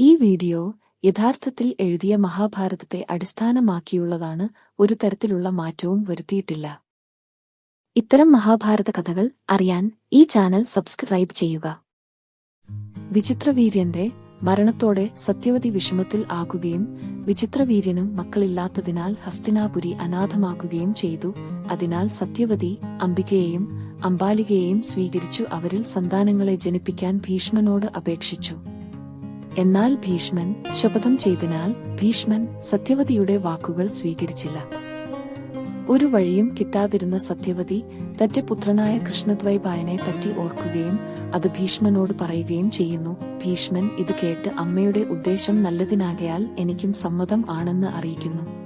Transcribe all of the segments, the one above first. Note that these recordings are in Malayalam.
ഈ വീഡിയോ യഥാർത്ഥത്തിൽ എഴുതിയ മഹാഭാരതത്തെ അടിസ്ഥാനമാക്കിയുള്ളതാണ് ഒരു തരത്തിലുള്ള മാറ്റവും വരുത്തിയിട്ടില്ല. ഇത്തരം മഹാഭാരത കഥകൾ അറിയാൻ ഈ ചാനൽ സബ്സ്ക്രൈബ് ചെയ്യുക. വിചിത്രവീര്യന്റെ മരണത്തോടെ സത്യവതി വിഷമത്തിൽ ആകുകയും വിചിത്രവീര്യനും മക്കളില്ലാത്തതിനാൽ ഹസ്തിനാപുരി അനാഥമാക്കുകയും ചെയ്തു. അതിനാൽ സത്യവതി അംബികയെയും അംബാലികയെയും സ്വീകരിച്ചു അവരിൽ സന്താനങ്ങളെ ജനിപ്പിക്കാൻ ഭീഷ്മനോട് അപേക്ഷിച്ചു. എന്നാൽ ഭീഷ്മൻ ശപഥം ചെയ്തതിനാൽ ഭീഷ്മൻ സത്യവതിയുടെ വാക്കുകൾ സ്വീകരിച്ചില്ല. ഒരു വഴിയും കിട്ടാതിരുന്ന സത്യവതി തന്റെ പുത്രനായ കൃഷ്ണദ്വൈപായനെ പറ്റി ഓർക്കുകയും അത് ഭീഷ്മനോട് പറയുകയും ചെയ്യുന്നു. ഭീഷ്മൻ ഇത് കേട്ട് അമ്മയുടെ ഉദ്ദേശം നല്ലതിനാകയാൽ എനിക്കും സമ്മതം ആണെന്ന് അറിയിക്കുന്നു.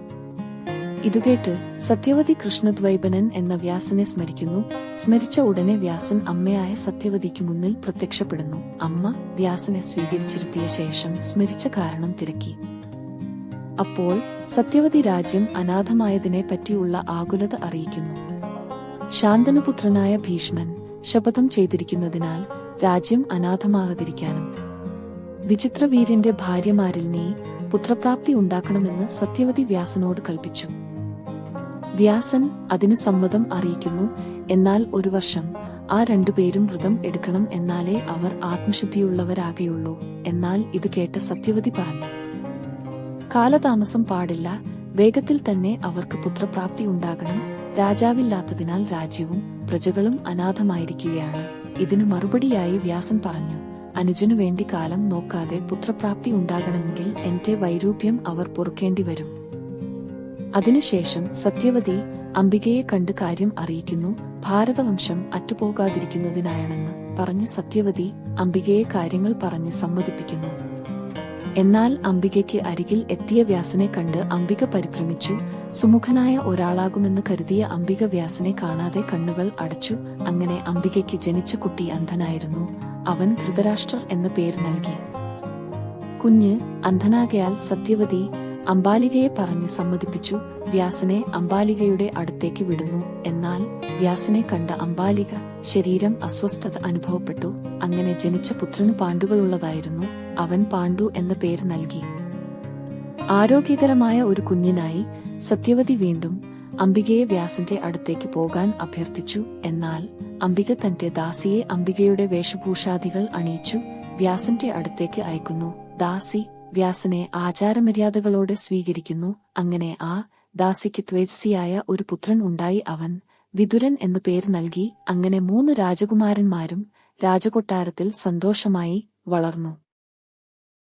ഇതുകേട്ട് സത്യവതി കൃഷ്ണദ്വൈപനൻ എന്ന വ്യാസനെ സ്മരിക്കുന്നു. സ്മരിച്ച ഉടനെ വ്യാസൻ അമ്മയായ സത്യവതിക്ക് മുന്നിൽ പ്രത്യക്ഷപ്പെടുന്നു. അമ്മ വ്യാസനെ സ്വീകരിച്ചിരുത്തിയ ശേഷം സ്മരിച്ച കാരണം തിരക്കി. അപ്പോൾ സത്യവതി രാജ്യം അനാഥമായതിനെ പറ്റിയുള്ള ആകുലത അറിയിക്കുന്നു. ശാന്തനുപുത്രനായ ഭീഷ്മൻ ശപഥം ചെയ്തിരിക്കുന്നതിനാൽ രാജ്യം അനാഥമാകാതിരിക്കാനും. വിചിത്രവീര്യന്റെ ഭാര്യമാരിൽ നീ പുത്രപ്രാപ്തി ഉണ്ടാക്കണമെന്ന് സത്യവതി വ്യാസനോട് കൽപ്പിച്ചു. വ്യാസൻ അതിനു സമ്മതം അറിയിക്കുന്നു. എന്നാൽ ഒരു വർഷം ആ രണ്ടുപേരും വ്രതം എടുക്കണം എന്നാലേ അവർ ആത്മശുദ്ധിയുള്ളവരാകെയുള്ളൂ. എന്നാൽ ഇത് കേട്ട സത്യവതി പറഞ്ഞു. കാലതാമസം പാടില്ല. വേഗത്തിൽ തന്നെ അവർക്ക് പുത്രപ്രാപ്തി ഉണ്ടാകണം. രാജാവില്ലാത്തതിനാൽ രാജ്യവും പ്രജകളും അനാഥമായിരിക്കുകയാണ്. ഇതിനു മറുപടിയായി വ്യാസൻ പറഞ്ഞു അനുജനു വേണ്ടി കാലം നോക്കാതെ പുത്രപ്രാപ്തി ഉണ്ടാകണമെങ്കിൽ എന്റെ വൈരൂപ്യം അവർ പൊറുക്കേണ്ടി വരും. അതിനുശേഷം സത്യവതി അംബികയെ കണ്ട് കാര്യം അറിയിക്കുന്നു. ഭാരതവംശം അറ്റുപോകാതിരിക്കുന്നതിനായാണെന്ന് പറഞ്ഞ് സത്യവതി അംബികയെ കാര്യങ്ങൾ പറഞ്ഞ് സമ്മതിപ്പിക്കുന്നു. എന്നാൽ അംബികയ്ക്ക് അരികിൽ എത്തിയ വ്യാസനെ കണ്ട് അംബിക പരിഭ്രമിച്ചു. സുമുഖനായ ഒരാളാകുമെന്ന് കരുതിയ അംബിക വ്യാസനെ കാണാതെ കണ്ണുകൾ അടച്ചു. അങ്ങനെ അംബികയ്ക്ക് ജനിച്ച കുട്ടി അന്ധനായിരുന്നു. അവൻ ധൃതരാഷ്ട്രർ എന്ന പേര് നൽകി. കുഞ്ഞ് അന്ധനാകയാൽ സത്യവതി അംബാലികയെ പറഞ്ഞ് സമ്മതിപ്പിച്ചു വ്യാസനെ അംബാലികയുടെ അടുത്തേക്ക് വിടുന്നു. എന്നാൽ വ്യാസനെ കണ്ട അംബാലിക ശരീരം അസ്വസ്ഥത അനുഭവപ്പെട്ടു. അങ്ങനെ ജനിച്ച പുത്രന് പാണ്ഡുകളുള്ളതായിരുന്നു. അവൻ പാണ്ഡു എന്ന പേര് നൽകി. ആരോഗ്യകരമായ ഒരു കുഞ്ഞിനായി സത്യവതി വീണ്ടും അംബികയെ വ്യാസന്റെ അടുത്തേക്ക് പോകാൻ അഭ്യർത്ഥിച്ചു. എന്നാൽ അംബിക തന്റെ ദാസിയെ അംബികയുടെ വേഷഭൂഷാദികൾ അണിയിച്ചു. വ്യാസന്റെ അടുത്തേക്ക് അയക്കുന്നു ദാസി വ്യാസനെ ആചാരമര്യാദകളോടെ സ്വീകരിക്കുന്നു. അങ്ങനെ ആ ദാസിക്ക് ത്വേജസിയായ ഒരു പുത്രൻ ഉണ്ടായി അവൻ വിതുരൻ എന്നു പേര് നൽകി അങ്ങനെ മൂന്ന് രാജകുമാരന്മാരും രാജകൊട്ടാരത്തിൽ സന്തോഷമായി വളർന്നു.